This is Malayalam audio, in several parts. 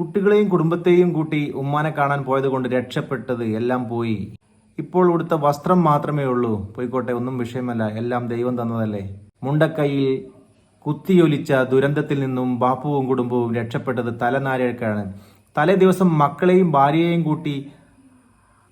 കുട്ടികളെയും കുടുംബത്തെയും കൂട്ടി ഉമ്മാനെ കാണാൻ പോയത് കൊണ്ട് രക്ഷപ്പെട്ടത് എല്ലാം പോയി. ഇപ്പോൾ ഉടുത്ത വസ്ത്രം മാത്രമേ ഉള്ളൂ. പോയിക്കോട്ടെ ഒന്നും വിഷയമല്ല. എല്ലാം ദൈവം തന്നതല്ലേ? മുണ്ടക്കൈയിൽ കുത്തിയൊലിച്ച ദുരന്തത്തിൽ നിന്നും ബാപ്പുവും കുടുംബവും രക്ഷപ്പെട്ടത് തലനാരിഴക്കാണ്. തലേ ദിവസം മക്കളെയും ഭാര്യയെയും കൂട്ടി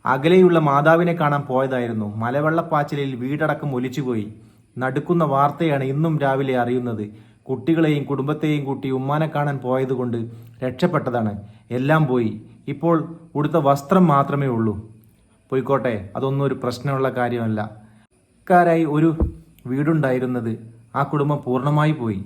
അകലെയുള്ള മാതാവിനെ കാണാൻ പോയതായിരുന്നു. മലവെള്ളപ്പാച്ചിലിൽ വീടടക്കം ഒലിച്ചുപോയി. നടുക്കുന്ന വാർത്തയാണ് ഇന്നും രാവിലെ അറിയുന്നത്. കുട്ടികളെയും കുടുംബത്തെയും കൂട്ടി ഉമ്മാനെ കാണാൻ പോയതുകൊണ്ട് രക്ഷപ്പെട്ടതാണ്. എല്ലാം പോയി. ഇപ്പോൾ ഉടുത്ത വസ്ത്രം മാത്രമേ ഉള്ളൂ. പോയിക്കോട്ടെ അതൊന്നും ഒരു പ്രശ്നമുള്ള കാര്യമല്ല. ക്കാരായി ഒരു വീടുണ്ടായിരുന്നത് ആ കുടുംബം പൂർണമായി പോയി.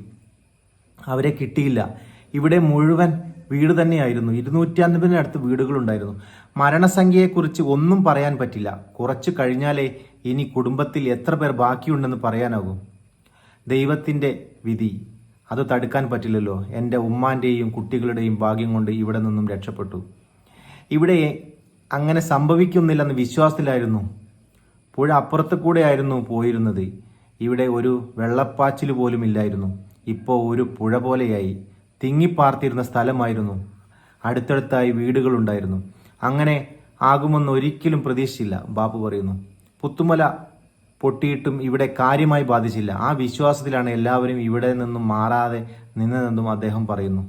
അവരെ കിട്ടിയില്ല. ഇവിടെ മുഴുവൻ വീട് തന്നെയായിരുന്നു. ഇരുന്നൂറ്റി അൻപതിനടുത്ത് വീടുകളുണ്ടായിരുന്നു. മരണസംഖ്യയെക്കുറിച്ച് ഒന്നും പറയാൻ പറ്റില്ല. കുറച്ച് കഴിഞ്ഞാലേ ഇനി കുടുംബത്തിൽ എത്ര പേർ ബാക്കിയുണ്ടെന്ന് പറയാനാകും. ദൈവത്തിന്റെ വിധി. അത് തടുക്കാൻ പറ്റില്ലല്ലോ. എന്റെ ഉമ്മാന്റെയും കുട്ടികളുടെയും ഭാഗ്യം കൊണ്ട് ഇവിടെ നിന്നും രക്ഷപ്പെട്ടു. ഇവിടെ അങ്ങനെ സംഭവിക്കുന്നില്ലെന്ന് വിശ്വാസത്തിലായിരുന്നു. പുഴ അപ്പുറത്ത് കൂടെയായിരുന്നു പോയിരുന്നത്. ഇവിടെ ഒരു വെള്ളപ്പാച്ചിൽ പോലും ഇല്ലായിരുന്നു. ഇപ്പോൾ ഒരു പുഴ പോലെയായി. തിങ്ങിപ്പാർത്തിരുന്ന സ്ഥലമായിരുന്നു. അടുത്തടുത്തായി വീടുകളുണ്ടായിരുന്നു അങ്ങനെ ആകുമെന്ന് ഒരിക്കലും പ്രതീക്ഷിച്ചില്ല ബാപ്പു പറയുന്നു. പുത്തുമല പൊട്ടിയിട്ടും ഇവിടെ കാര്യമായി ബാധിച്ചില്ല. ആ വിശ്വാസത്തിലാണ് എല്ലാവരും ഇവിടെ നിന്നും മാറാതെ നിന്നതെന്നും അദ്ദേഹം പറയുന്നു.